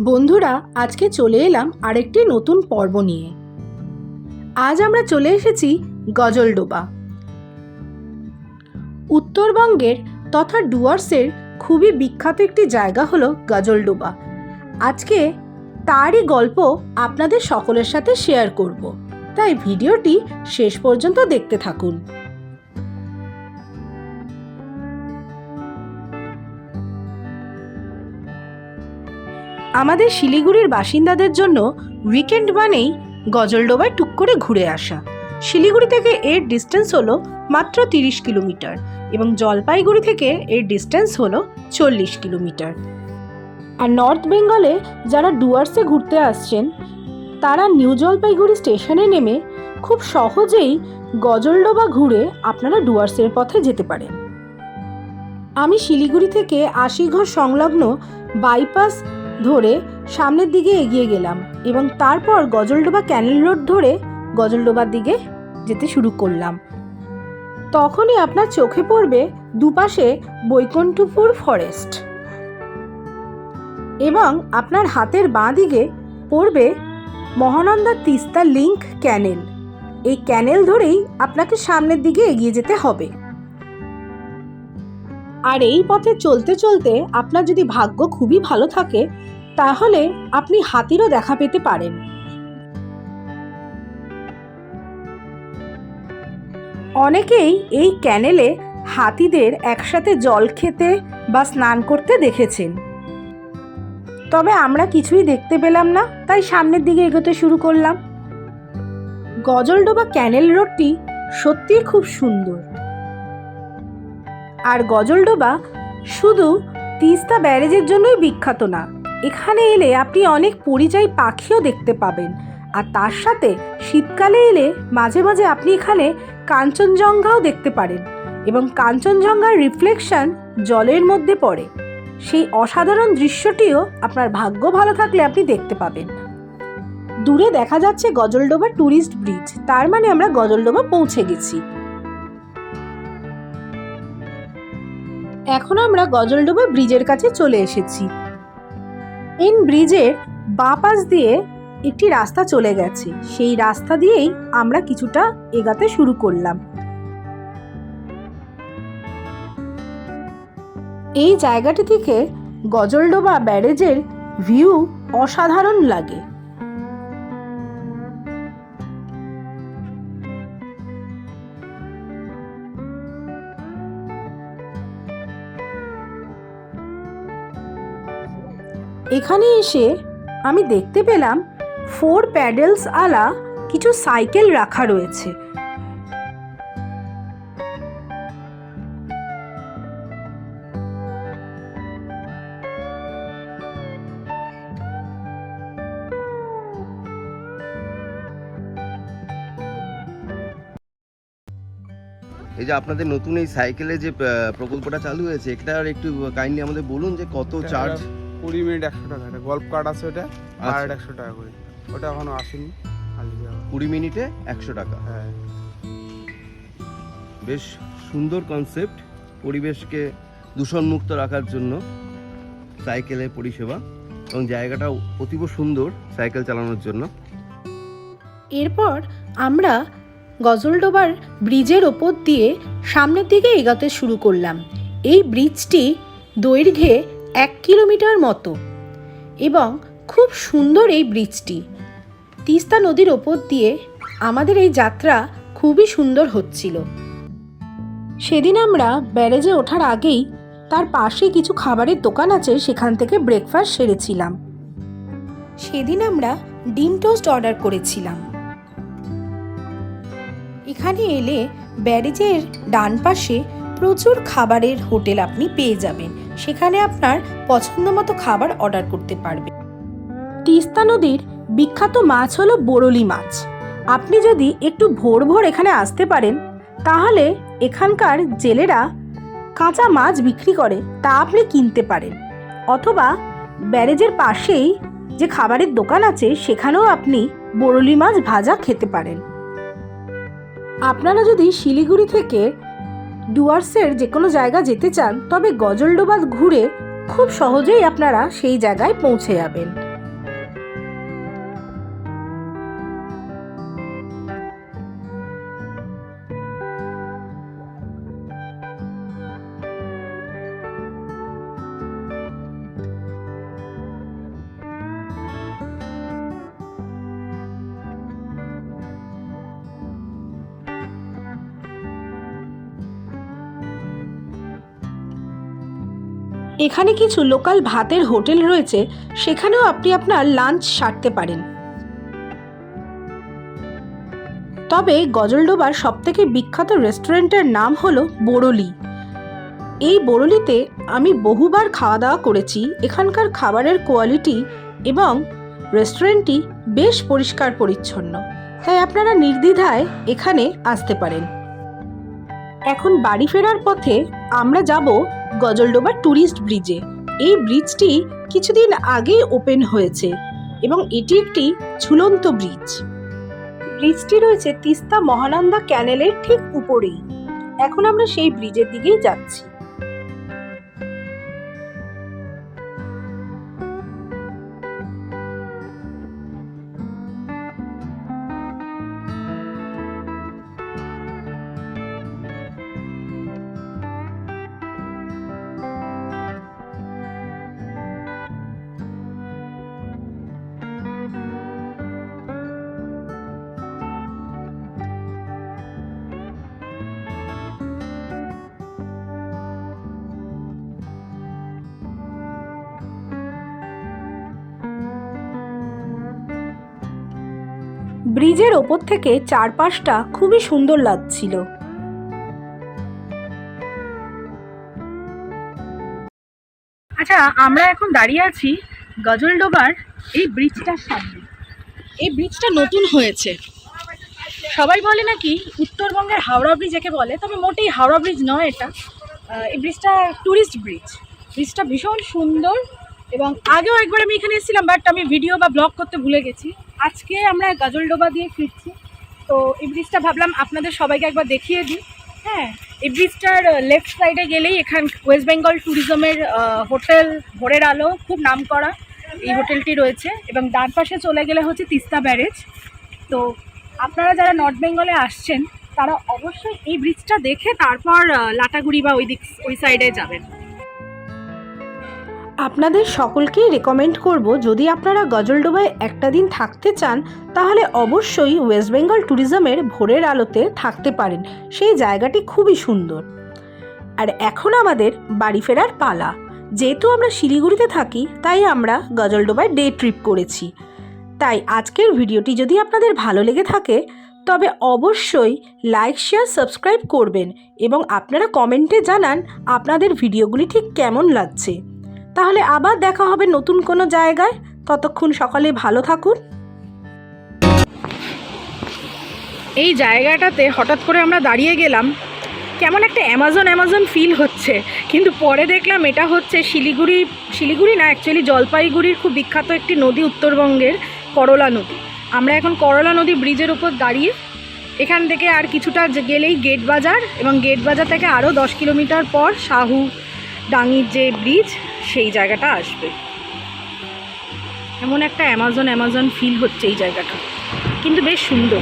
বন্ধুরা, আজকে চলে এলাম আরেকটি নতুন পর্ব নিয়ে। আজ আমরা চলে এসেছি গজলডোবা। উত্তরবঙ্গের তথা ডুয়ার্সের খুবই বিখ্যাত একটি জায়গা হলো গজলডোবা। আজকে তারই গল্প আপনাদের সকলের সাথে শেয়ার করব। তাই ভিডিওটি শেষ পর্যন্ত দেখতে থাকুন। আমাদের শিলিগুড়ির বাসিন্দাদের জন্য উইকেন্ড মানেই গজলডোবায় টুক করে ঘুরে আসা। শিলিগুড়ি থেকে এর ডিস্টেন্স হলো মাত্র তিরিশ কিলোমিটার এবং জলপাইগুড়ি থেকে এর ডিস্টেন্স হলো চল্লিশ কিলোমিটার। আর নর্থ বেঙ্গলে যারা ডুয়ার্সে ঘুরতে আসছেন, তারা নিউ জলপাইগুড়ি স্টেশনে নেমে খুব সহজেই গজলডোবা ঘুরে আপনারা ডুয়ার্সের পথে যেতে পারেন। আমি শিলিগুড়ি থেকে আশিঘর সংলগ্ন বাইপাস ধরে সামনের দিকে এগিয়ে গেলাম এবং তারপর গজলডোবা ক্যানেল রোড ধরে গজলডোবার দিকে যেতে শুরু করলাম। তখনই আপনার চোখে পড়বে দুপাশে বৈকুণ্ঠপুর ফরেস্ট এবং আপনার হাতের বাঁ দিকে পড়বে মহানন্দা তিস্তা লিংক ক্যানেল এই ক্যানেল ধরেই আপনাকে সামনের দিকে এগিয়ে যেতে হবে। আর এই পথে চলতে চলতে আপনার যদি ভাগ্য খুবই ভালো থাকে, তাহলে আপনি হাতিরও দেখা পেতে পারেন। অনেকেই এই ক্যানেলে হাতিদের একসাথে জল খেতে বা স্নান করতে দেখেছেন। তবে আমরা কিছুই দেখতে পেলাম না, তাই সামনের দিকে এগোতে শুরু করলাম। গজলডোবা ক্যানেল রোডটি সত্যিই খুব সুন্দর। আর গজলডোবা শুধু তিস্তা ব্যারেজের জন্যই বিখ্যাত না। এখানে এলে আপনি অনেক পরিযায়ী পাখিও দেখতে পাবেন। আর তার সাথে শীতকালে এলে মাঝে মাঝে আপনি এখানে কাঞ্চনজঙ্ঘাও দেখতে পারেন এবং কাঞ্চনজঙ্ঘার রিফ্লেকশন জলের মধ্যে পড়ে। সেই অসাধারণ দৃশ্যটিও আপনার ভাগ্য ভালো থাকলে আপনি দেখতে পাবেন। দূরে দেখা যাচ্ছে গজলডোবা ট্যুরিস্ট ব্রিজ তার মানে আমরা গজলডোবা পৌঁছে গেছি। এখন আমরা গজলডোবা ব্রিজের কাছে চলে এসেছি। এই ব্রিজের বাঁ পাশ দিয়ে একটি রাস্তা চলে গেছে। সেই রাস্তা দিয়েই আমরা কিছুটা এগাতে শুরু করলাম। এই জায়গাটি থেকে গজলডোবা ব্যারেজের ভিউ অসাধারণ লাগে। এখানে এসে আমি দেখতে পেলাম ফোর প্যাডেলস আলা কিছু সাইকেল রাখা রয়েছে। এই যে আপনাদের নতুন এই সাইকেলে যে আহ, প্রকল্পটা চালু হয়েছে এটার একটু কাইন্ডলি আমাদের বলুন যে কত চার্জ কুড়ি মিনিট একশো টাকা এটা গল্ফ কার্ড আছে ওটা আচ্ছা। আর একশো টাকা করে। ওটা এখনও আসেনি আসবে কুড়ি মিনিটে একশো টাকা। হ্যাঁ। বেশ সুন্দর কনসেপ্ট পরিবেশকে দূষণমুক্ত রাখার জন্য সাইকেলের পরিষেবা এবং জায়গাটাও অতীব সুন্দর সাইকেল চালানোর জন্য। এরপর আমরা গজলডোবার ব্রিজের ওপর দিয়ে সামনের দিকে এগোতে শুরু করলাম। এই ব্রিজটি দৈর্ঘ্যে এক কিলোমিটার মতো এবং খুব সুন্দর এই ব্রিজটি। তিস্তা নদীর ওপর দিয়ে আমাদের এই যাত্রা খুবই সুন্দর হচ্ছিল। সেদিন আমরা ব্যারেজে ওঠার আগেই তার পাশে কিছু খাবারের দোকান আছে, সেখান থেকে ব্রেকফাস্ট সেরেছিলাম। সেদিন আমরা ডিম টোস্ট অর্ডার করেছিলাম। এখানে এলে ব্যারেজের ডান পাশে প্রচুর খাবারের হোটেল আপনি পেয়ে যাবেন। সেখানে আপনার পছন্দ মতো খাবার অর্ডার করতে পারবেন। তিস্তা নদীর বিখ্যাত মাছ হলো বোরলি মাছ। আপনি যদি একটু ভোর ভোর এখানে আসতে পারেন, তাহলে এখানকার জেলেরা কাঁচা মাছ বিক্রি করে, তা আপনি কিনতে পারেন। অথবা ব্যারেজের পাশেই যে খাবারের দোকান আছে, সেখানেও আপনি বোরলি মাছ ভাজা খেতে পারেন। আপনারা যদি শিলিগুড়ি থেকে ডুয়ার্সের যে কোনো জায়গা যেতে চান, তবে গজলডোবাদ ঘুরে খুব সহজেই আপনারা সেই জায়গায় পৌঁছে যাবেন। এখানে কিছু লোকাল ভাতের হোটেল রয়েছে, সেখানেও আপনি আপনার লাঞ্চ সারতে পারেন। তবে গজলডোবার সবথেকে বিখ্যাত রেস্টুরেন্টের নাম হলো বোরলি। এই বোরলিতে আমি বহুবার খাওয়া দাওয়া করেছি, এখানকার খাবারের কোয়ালিটি এবং রেস্টুরেন্টটি বেশ পরিষ্কার পরিচ্ছন্ন। তাই আপনারা নির্দ্বিধায় এখানে আসতে পারেন। এখন বাড়ি ফেরার পথে আমরা যাব গজলডোবা ট্যুরিস্ট ব্রিজে। এই ব্রিজটি কিছুদিন আগেই ওপেন হয়েছে এবং এটি একটি ঝুলন্ত ব্রিজ। ব্রিজটি রয়েছে তিস্তা মহানন্দা ক্যানেলের ঠিক উপরেই। এখন আমরা সেই ব্রিজের দিকেই যাচ্ছি। ব্রিজের ওপর থেকে চারপাশটা খুবই সুন্দর লাগছিল। আচ্ছা আমরা এখন দাঁড়িয়ে আছি গজলডোবার এই ব্রিজটার সামনে। এই ব্রিজটা নতুন হয়েছে। সবাই বলে নাকি উত্তরবঙ্গের হাওড়া ব্রিজ একে বলে, তবে মোটেই হাওড়া ব্রিজ নয় এটা। এই ব্রিজটা ট্যুরিস্ট ব্রিজ ব্রিজটা ভীষণ সুন্দর এবং আগেও একবার আমি এখানে এসেছিলাম বাট আমি ভিডিও বা ব্লগ করতে ভুলে গেছি। আজকে আমরা গাজলডোবা দিয়ে ফিরছি। তো এই ব্রিজটা ভাবলাম আপনাদের সবাইকে একবার দেখিয়ে দিই। হ্যাঁ এই ব্রিজটার লেফট সাইডে গেলেই এখান ওয়েস্ট বেঙ্গল ট্যুরিজমের হোটেল ভোরের আলো, খুব নাম করা এই হোটেলটি রয়েছে। এবং ডান পাশে চলে গেলে হচ্ছে তিস্তা ব্যারেজ। তো আপনারা যারা নর্থ বেঙ্গলে আসছেন, তারা অবশ্যই এই ব্রিজটা দেখে তারপর লাটাগুড়ি বা ওই দিক, ওই সাইডে যাবেন। আপনাদের সকলকেই রেকমেন্ড করব, যদি আপনারা গজলডোবায় একটা দিন থাকতে চান, তাহলে অবশ্যই ওয়েস্ট বেঙ্গল ট্যুরিজমের ভোরের আলোতে থাকতে পারেন। সেই জায়গাটি খুবই সুন্দর। আর এখন আমাদের বাড়ি ফেরার পালা। যেহেতু আমরা শিলিগুড়িতে থাকি, তাই আমরা গজলডোবায় ডে ট্রিপ করেছি। তাই আজকের ভিডিওটি যদি আপনাদের ভালো লেগে থাকে, তবে অবশ্যই লাইক শেয়ার সাবস্ক্রাইব করবেন এবং আপনারা কমেন্টে জানান আপনাদের ভিডিওগুলি ঠিক কেমন লাগছে। তাহলে আবার দেখা হবে নতুন কোনো জায়গায়। ততক্ষণ সকালে ভালো থাকুন। এই জায়গাটাতে হঠাৎ করে আমরা দাঁড়িয়ে গেলাম। কেমন একটা অ্যামাজন অ্যামাজন ফিল হচ্ছে। কিন্তু পরে দেখলাম এটা হচ্ছে শিলিগুড়ি শিলিগুড়ি না অ্যাকচুয়ালি জলপাইগুড়ির খুব বিখ্যাত একটি নদী উত্তরবঙ্গের করলা নদী। আমরা এখন করলা নদী ব্রিজের উপর দাঁড়িয়ে এখান থেকে আর কিছুটা গেলেই গেট বাজার এবং গেট বাজার থেকে আরও দশ কিলোমিটার পর শাহু ডাঙির যে ব্রিজ সেই জায়গাটা আসবে। এমন একটা অ্যামাজন অ্যামাজন ফিল হচ্ছে এই জায়গাটা। কিন্তু বেশ সুন্দর।